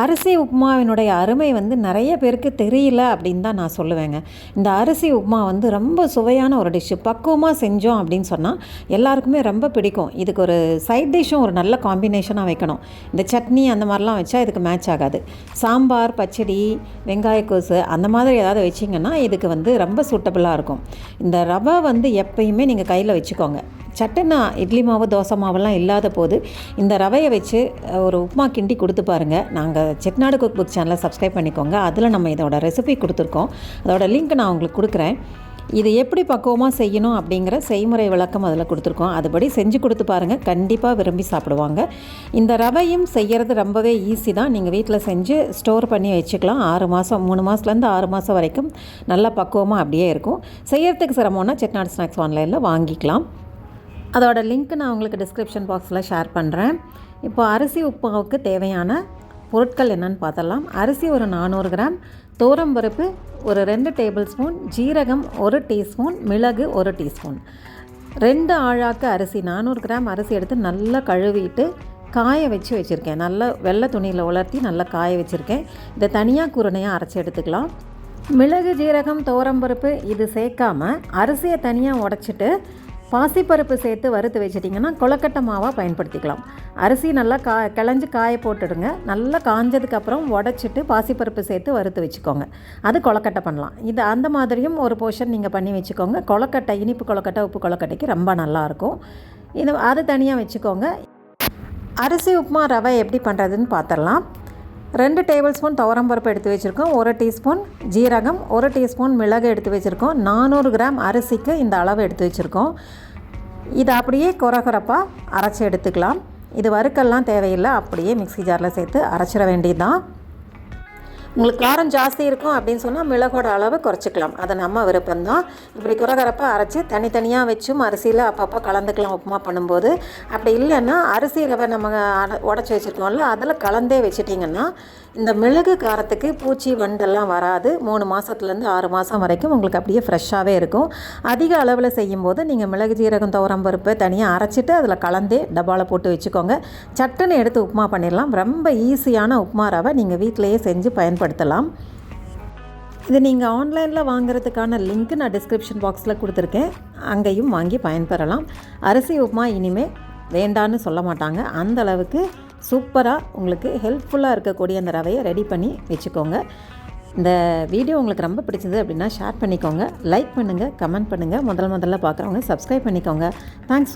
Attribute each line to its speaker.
Speaker 1: அரிசி உப்புமாவினுடைய அருமை வந்து நிறைய பேருக்கு தெரியல அப்படின்னு தான் நான் சொல்லுவேங்க. இந்த அரிசி உப்புமா வந்து ரொம்ப சுவையான ஒரு டிஷ்ஷு பக்குவமாக செஞ்சோம் அப்படின்னு சொன்னால் எல்லாருக்குமே ரொம்ப பிடிக்கும். இதுக்கு ஒரு சைட் டிஷ்ஷும் ஒரு நல்ல காம்பினேஷனாக வைக்கணும். இந்த சட்னி அந்த மாதிரிலாம் வச்சா இதுக்கு மேட்ச் ஆகாது. சாம்பார் பச்சடி வெங்காயக்கோசு அந்த மாதிரி ஏதாவது வச்சிங்கன்னா இதுக்கு வந்து ரொம்ப சூட்டபுளாக இருக்கும். இந்த ரவை வந்து எப்பயுமே நீங்கள் கையில் வச்சுக்கோங்க. சட்டுன்னு இட்லி மாவு தோசை மாவெல்லாம் இல்லாத போது இந்த ரவையை வச்சு ஒரு உப்புமா கிண்டி கொடுத்து பாருங்கள் நாங்கள் செட்நாடு குக் புக் சேனலை சப்ஸ்கிரைப் பண்ணிக்கோங்க. அதில் நம்ம இதோட ரெசிபி கொடுத்துருக்கோம். அதோட லிங்க் நான் உங்களுக்கு கொடுக்குறேன். இது எப்படி பக்குவமாக செய்யணும் அப்படிங்கிற செய்முறை விளக்கம் அதில் கொடுத்துருக்கோம். அதுபடி செஞ்சு கொடுத்து பாருங்கள் கண்டிப்பாக விரும்பி சாப்பிடுவாங்க. இந்த ரவையும் செய்கிறது ரொம்பவே ஈஸி தான். நீங்கள் வீட்டில் செஞ்சு ஸ்டோர் பண்ணி வச்சுக்கலாம். ஆறு மாதம் மூணு மாதத்துலேருந்து ஆறு மாதம் வரைக்கும் நல்லா பக்குவமாக அப்படியே இருக்கும். செய்கிறதுக்கு சிரமம்னா செட்நாடு ஸ்நாக்ஸ் ஆன்லைனில் வாங்கிக்கலாம். அதோட லிங்க் நான் உங்களுக்கு டிஸ்கிரிப்ஷன் பாக்ஸில் ஷேர் பண்ணுறேன் இப்போ அரிசி உப்புமாவுக்கு தேவையான பொருட்கள் என்னென்னு பார்த்தலாம் அரிசி ஒரு நானூறு கிராம் பருப்பு ஒரு ரெண்டு டேபிள் ஸ்பூன் ஜீரகம் ஒரு டீஸ்பூன் மிளகு ஒரு டீஸ்பூன் ரெண்டு ஆழாக்கு அரிசி நானூறு கிராம் அரிசி எடுத்து நல்லா கழுவிட்டு காய வச்சு வச்சுருக்கேன். நல்லா வெள்ளை துணியில் உலர்த்தி நல்லா காய வச்சுருக்கேன். இதை தனியாக குருணையாக அரைச்சி எடுத்துக்கலாம். மிளகு ஜீரகம் பருப்பு இது சேர்க்காமல் அரிசியை தனியாக உடச்சிட்டு பாசிப்பருப்பு சேர்த்து வறுத்து வச்சிட்டிங்கன்னா கொலக்கட்டை மாவாக பயன்படுத்திக்கலாம். அரிசி நல்லா கா கிளஞ்சி காய போட்டுடுங்க. நல்லா காஞ்சதுக்கப்புறம் உடச்சிட்டு பாசிப்பருப்பு சேர்த்து வறுத்து வச்சுக்கோங்க. அது கொலக்கட்டை பண்ணலாம். இது அந்த மாதிரியும் ஒரு போர்ஷன் நீங்கள் பண்ணி வச்சுக்கோங்க. கொலக்கட்டை இனிப்பு கொலக்கட்டை உப்பு கொலக்கட்டைக்கு ரொம்ப நல்லாயிருக்கும். இது அது தனியாக வச்சுக்கோங்க. அரிசி உப்புமா ரவை எப்படி பண்ணுறதுன்னு பார்த்துடலாம் ரெண்டு டேபிள் ஸ்பூன் துவரம்பருப்பு எடுத்து வச்சுருக்கோம். ஒரு டீஸ்பூன் ஜீரகம் ஒரு டீஸ்பூன் மிளகு எடுத்து வச்சுருக்கோம். நானூறு கிராம் அரிசிக்கு இந்த அளவு எடுத்து வச்சுருக்கோம். இதை அப்படியே குறகுறப்பாக அரைச்சி எடுத்துக்கலாம். இது வறுக்கெல்லாம் தேவையில்லை. அப்படியே மிக்சி ஜாரில் சேர்த்து அரைச்சிட வேண்டியது தான் உங்களுக்கு காரம் ஜாஸ்தி இருக்கும் அப்படின்னு சொன்னால் மிளகோட அளவு குறைச்சிக்கலாம். அதை நம்ம விருப்பம்தான். இப்படி குறகரப்பாக அரைச்சி தனித்தனியாக வச்சும் அரிசியில் அப்பப்போ கலந்துக்கலாம் உப்புமா பண்ணும்போது. அப்படி இல்லைன்னா அரிசி ரவை நம்ம உடச்சி வச்சுருக்கோம்ல அதில் கலந்தே வச்சிட்டிங்கன்னா இந்த மிளகு காரத்துக்கு பூச்சி வண்டெல்லாம் வராது. மூணு மாதத்துலேருந்து ஆறு மாதம் வரைக்கும் உங்களுக்கு அப்படியே ஃப்ரெஷ்ஷாகவே இருக்கும். அதிக அளவில் செய்யும்போது நீங்கள் மிளகு ஜீரகம் துவரம் பருப்பு தனியாக அரைச்சிட்டு அதில் கலந்தே டப்பாவில் போட்டு வச்சுக்கோங்க. சட்டுன்னு எடுத்து உப்புமா பண்ணிடலாம். ரொம்ப ஈஸியான உப்புமா ரவை நீங்கள் வீட்டிலையே செஞ்சு பயன்படுத்த பயன்படுத்தலாம். இது நீங்கள் ஆன்லைனில் வாங்குறதுக்கான லிங்க் நான் டிஸ்கிரிப்ஷன் பாக்ஸில் கொடுத்துருக்கேன். அங்கேயும் வாங்கி பயன்பெறலாம். அரிசி உப்புமா இனிமேல் வேண்டான்னு சொல்ல மாட்டாங்க. அந்த அளவுக்கு சூப்பராக உங்களுக்கு ஹெல்ப்ஃபுல்லாக இருக்கக்கூடிய அந்த ரவையை ரெடி பண்ணி வச்சுக்கோங்க. இந்த வீடியோ உங்களுக்கு ரொம்ப பிடிச்சது அப்படின்னா ஷேர் பண்ணிக்கோங்க. லைக் பண்ணுங்கள் கமெண்ட் பண்ணுங்கள் முதல் முதல்ல பார்க்குறவங்க சப்ஸ்கிரைப் பண்ணிக்கோங்க. தேங்க்ஸ்